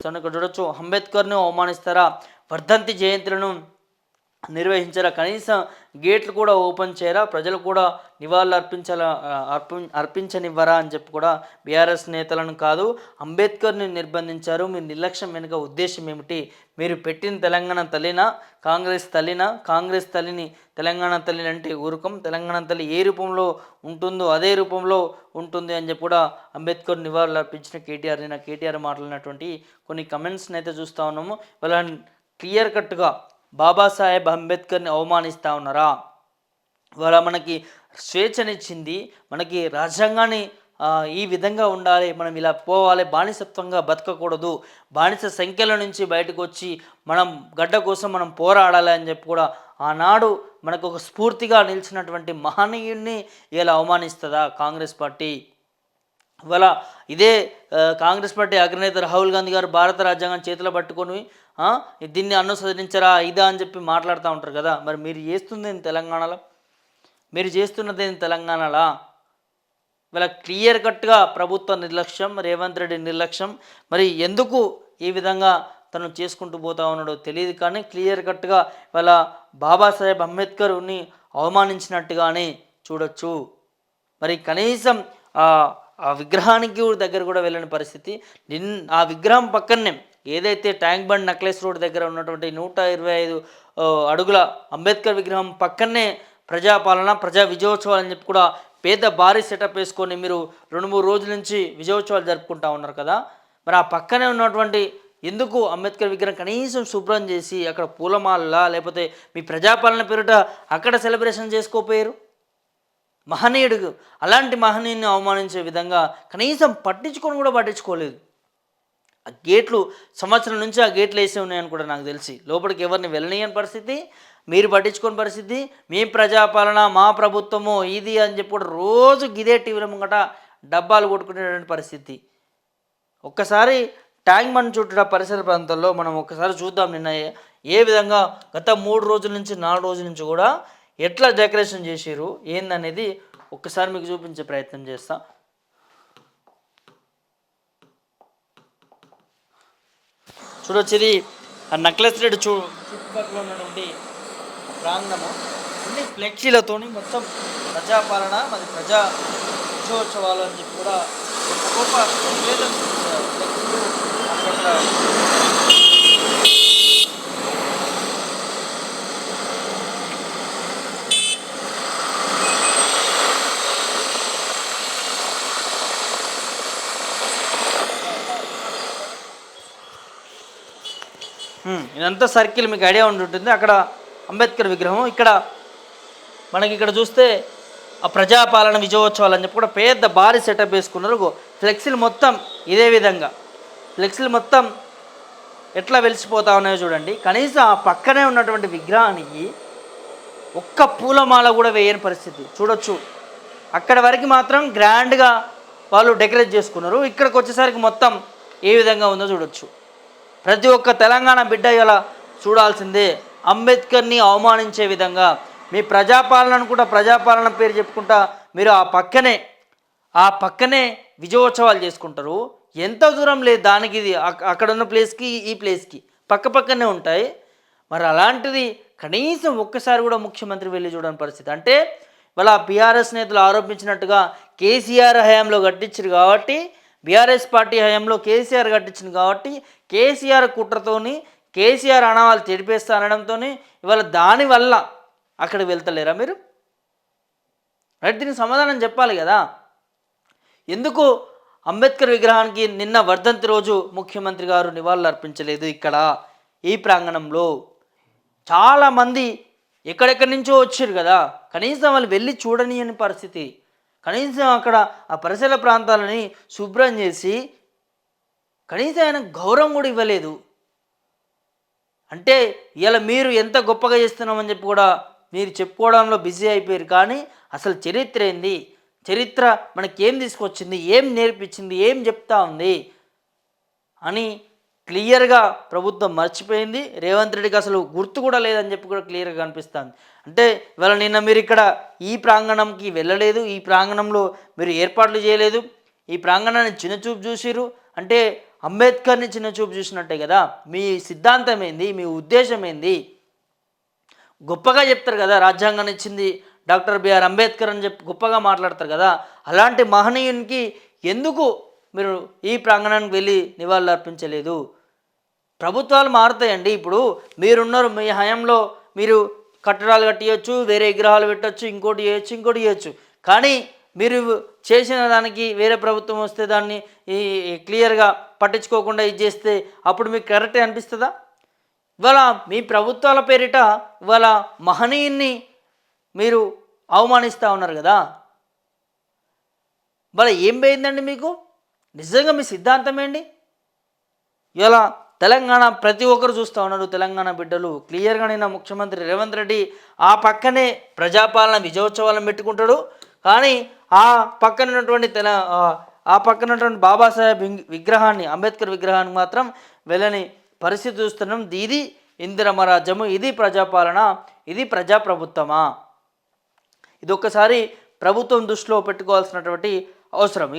So ఇక్కడ చూడొచ్చు అంబేద్కర్ను అవమానిస్తారా? వర్ధంతి జయంతులను నిర్వహించారా కనీసం గేట్లు కూడా ఓపెన్ చేయరా? ప్రజలు కూడా నివాళులు అర్పించాల అర్పి అర్పించనివ్వరా అని చెప్పి కూడా బీఆర్ఎస్ నేతలను కాదు అంబేద్కర్ని నిర్బంధించారు. మీ నిర్లక్ష్యం వెనుక ఉద్దేశం ఏమిటి? మీరు పెట్టిన తెలంగాణ తల్లినా కాంగ్రెస్ తల్లినా కాంగ్రెస్ తల్లిని తెలంగాణ తల్లి అంటే ఊరుకం తెలంగాణ తల్లి ఏ రూపంలో ఉంటుందో అదే రూపంలో ఉంటుంది అని చెప్పి కూడా అంబేద్కర్ నివాళులు అర్పించిన కేటీఆర్. నిన్న కేటీఆర్ మాట్లాడినటువంటి కొన్ని కమెంట్స్ని అయితే చూస్తూ ఉన్నాము. వాళ్ళ క్లియర్ కట్గా బాబాసాహెబ్ అంబేద్కర్ని అవమానిస్తూ ఉన్నారా? వాళ్ళ మనకి స్వేచ్ఛనిచ్చింది మనకి రాజ్యాంగాన్ని ఈ విధంగా ఉండాలి మనం ఇలా పోవాలి బానిసత్వంగా బతకకూడదు బానిస సంఖ్యల నుంచి బయటకు వచ్చి మనం గడ్డ కోసం మనం పోరాడాలి అని చెప్పి కూడా ఆనాడు మనకు ఒక స్ఫూర్తిగా నిలిచినటువంటి మహనీయుడిని ఇలా అవమానిస్తుందా కాంగ్రెస్ పార్టీ? ఇవాళ ఇదే కాంగ్రెస్ పార్టీ అగ్రనేత రాహుల్ గాంధీ గారు భారత రాజ్యాంగం చేతిలో పట్టుకొని దీన్ని అనుసరించరా ఇదా అని చెప్పి మాట్లాడుతూ ఉంటారు కదా. మరి మీరు చేస్తుంది తెలంగాణలో? మీరు చేస్తున్నది తెలంగాణలో? ఇలా క్లియర్ కట్గా ప్రభుత్వ నిర్లక్ష్యం రేవంత్ రెడ్డి నిర్లక్ష్యం మరి ఎందుకు ఈ విధంగా తను చేసుకుంటూ పోతా ఉన్నాడో తెలియదు కానీ క్లియర్ కట్గా ఇవాళ బాబాసాహెబ్ అంబేద్కర్ని అవమానించినట్టుగానే చూడొచ్చు. మరి కనీసం ఆ విగ్రహానికి దగ్గర కూడా వెళ్ళని పరిస్థితి. నిన్ ఆ విగ్రహం పక్కనే ఏదైతే ట్యాంక్ బండ్ నక్లెస్ రోడ్ దగ్గర ఉన్నటువంటి నూట ఇరవై ఐదు అడుగుల అంబేద్కర్ విగ్రహం పక్కనే ప్రజాపాలన ప్రజా విజయోత్సవాలు అని చెప్పి కూడా పేద భారీ సెటప్ వేసుకొని మీరు రెండు మూడు రోజుల నుంచి విజయోత్సవాలు జరుపుకుంటా ఉన్నారు కదా. మరి ఆ పక్కనే ఉన్నటువంటి ఎందుకు అంబేద్కర్ విగ్రహం కనీసం శుభ్రం చేసి అక్కడ పూలమాలలా లేకపోతే మీ ప్రజాపాలన పేరిట అక్కడ సెలబ్రేషన్ చేసుకోపోయారు? మహనీయుడు అలాంటి మహనీయుని అవమానించే విధంగా కనీసం పట్టించుకొని కూడా పట్టించుకోలేదు. ఆ గేట్లు సంవత్సరం నుంచి ఆ గేట్లు వేసి ఉన్నాయని కూడా నాకు తెలిసి. లోపలికి ఎవరిని వెళ్ళనీయని పరిస్థితి మీరు పట్టించుకోని పరిస్థితి మీ ప్రజాపాలన మా ప్రభుత్వము ఇది అని చెప్పి కూడా రోజు గిదే టీవీల ముంగట డబ్బాలు కొట్టుకునేటువంటి పరిస్థితి. ఒక్కసారి ట్యాంక్ బండ్ చుట్టూ పరిసర ప్రాంతాల్లో మనం ఒక్కసారి చూద్దాం నిన్న ఏ- విధంగా గత మూడు రోజుల నుంచి నాలుగు రోజుల నుంచి కూడా ఎట్లా డెకరేషన్ చేసారు ఏందనేది ఒక్కసారి మీకు చూపించే ప్రయత్నం చేస్తాను చూడొచ్చు ఇది ఆ నక్లెస్ రెడ్ చూ చుట్టుపక్కల ఉన్నటువంటి ప్రాంగణము. అన్ని ఫ్లెక్సీలతో మొత్తం ప్రజాపాలన మరి ప్రజా విజయోత్సవాలు అని చెప్పి కూడా గొప్ప అక్కడ ఇదంతా సర్కిల్ మీకు ఐడియా ఉండి ఉంటుంది అక్కడ అంబేద్కర్ విగ్రహం. ఇక్కడ మనకి ఇక్కడ చూస్తే ఆ ప్రజాపాలన విజయోత్సవాలు అని చెప్పి కూడా పెద్ద భారీ సెటప్ వేసుకున్నారు. ఫ్లెక్సీలు మొత్తం ఇదే విధంగా. ఫ్లెక్సీలు మొత్తం ఎట్లా వెలిసిపోతా ఉన్నాయో చూడండి. కనీసం ఆ పక్కనే ఉన్నటువంటి విగ్రహానికి ఒక్క పూలమాల కూడా వేయని పరిస్థితి. చూడొచ్చు. అక్కడ వరకు మాత్రం గ్రాండ్గా వాళ్ళు డెకరేట్ చేసుకున్నారు. ఇక్కడికి వచ్చేసరికి మొత్తం ఏ విధంగా ఉందో చూడొచ్చు. ప్రతి ఒక్క తెలంగాణ బిడ్డ ఇలా చూడాల్సిందే. అంబేద్కర్ని అవమానించే విధంగా మీ ప్రజాపాలనను కూడా ప్రజాపాలన పేరు చెప్పుకుంటా మీరు ఆ పక్కనే ఆ పక్కనే విజయోత్సవాలు చేసుకుంటారు. ఎంత దూరం లేదు దానికి ఇది. అక్కడ ఉన్న ప్లేస్కి ఈ ప్లేస్కి పక్క పక్కనే ఉంటాయి. మరి అలాంటిది కనీసం ఒక్కసారి కూడా ముఖ్యమంత్రి వెళ్ళి చూడని పరిస్థితి. అంటే వాళ్ళ బీఆర్ఎస్ నేతలు ఆరోపించినట్టుగా కేసీఆర్ హయాంలో కట్టించారు కాబట్టి బీఆర్ఎస్ పార్టీ హయాంలో కేసీఆర్ కట్టించింది కాబట్టి కేసీఆర్ కుట్రతోని కేసీఆర్ అణవాళ్ళు తెడిపేస్తా అనడంతో ఇవాళ దానివల్ల అక్కడ వెళ్తలేరా మీరు? రైట్ దీనికి సమాధానం చెప్పాలి కదా. ఎందుకు అంబేద్కర్ విగ్రహానికి నిన్న వర్ధంతి రోజు ముఖ్యమంత్రి గారు నివాళులు అర్పించలేదు ఇక్కడ ఈ ప్రాంగణంలో? చాలామంది ఎక్కడెక్కడి నుంచో వచ్చారు కదా. కనీసం వాళ్ళు వెళ్ళి చూడనీయని పరిస్థితి. కనీసం అక్కడ ఆ పరిసర ప్రాంతాలని శుభ్రం చేసి కనీసం ఆయన గౌరవం కూడా ఇవ్వలేదు. అంటే ఇలా మీరు ఎంత గొప్పగా చేస్తున్నామని చెప్పి కూడా మీరు చెప్పుకోవడంలో బిజీ అయిపోయారు. కానీ అసలు చరిత్ర ఏంది? చరిత్ర మనకేం తీసుకొచ్చింది? ఏం నేర్పించింది? ఏం చెప్తా ఉంది? అని క్లియర్గా ప్రభుత్వం మర్చిపోయింది. రేవంత్ రెడ్డికి అసలు గుర్తు కూడా లేదని చెప్పి కూడా క్లియర్గా కనిపిస్తుంది. అంటే ఇవాళ నిన్న మీరు ఇక్కడ ఈ ప్రాంగణంకి వెళ్ళలేదు. ఈ ప్రాంగణంలో మీరు ఏర్పాట్లు చేయలేదు. ఈ ప్రాంగణాన్ని చిన్నచూపు చూసిరు అంటే అంబేద్కర్ని చిన్న చూపు చూసినట్టే కదా? మీ సిద్ధాంతం ఏంది మీ ఉద్దేశం ఏంది గొప్పగా చెప్తారు కదా రాజ్యాంగాన్ని ఇచ్చింది డాక్టర్ బిఆర్ అంబేద్కర్ అని చెప్పి గొప్పగా మాట్లాడతారు కదా? అలాంటి మహనీయునికి ఎందుకు మీరు ఈ ప్రాంగణానికి వెళ్ళి నివాళులు అర్పించలేదు ప్రభుత్వాలు మారుతాయండి. ఇప్పుడు మీరున్నారు మీ హయాంలో మీరు కట్టడాలు కట్టియచ్చు వేరే విగ్రహాలు పెట్టచ్చు ఇంకోటి చేయొచ్చు ఇంకోటి చేయొచ్చు. కానీ మీరు చేసిన దానికి వేరే ప్రభుత్వం వస్తే దాన్ని ఈ క్లియర్గా పట్టించుకోకుండా ఇది చేస్తే అప్పుడు మీకు కరెక్టే అనిపిస్తుందా? ఇవాళ మీ ప్రభుత్వాల పేరిట ఇవాళ మహనీయుని మీరు అవమానిస్తూ ఉన్నారు కదా? ఇవాళ ఏం పోయిందండి మీకు? నిజంగా మీ సిద్ధాంతం ఏంటి? ఇలా తెలంగాణ ప్రతి ఒక్కరు చూస్తూ ఉన్నారు తెలంగాణ బిడ్డలు. క్లియర్గా నిన్న ముఖ్యమంత్రి రేవంత్ రెడ్డి ఆ పక్కనే ప్రజాపాలన విజయోత్సవాలను పెట్టుకుంటాడు. కానీ ఆ పక్కన ఉన్నటువంటి తెల ఆ- పక్కనటువంటి పక్కన ఉన్నటువంటి బాబాసాహెబ్ విగ్రహాన్ని అంబేద్కర్ విగ్రహాన్ని మాత్రం వెళ్ళని పరిస్థితి చూస్తున్నాం. ఇది ఇందిరమరాజ్యము ఇది ప్రజాపాలన ఇది ప్రజాప్రభుత్వమా? ఇది ఒక్కసారి ప్రభుత్వం దృష్టిలో పెట్టుకోవాల్సినటువంటి అవసరం.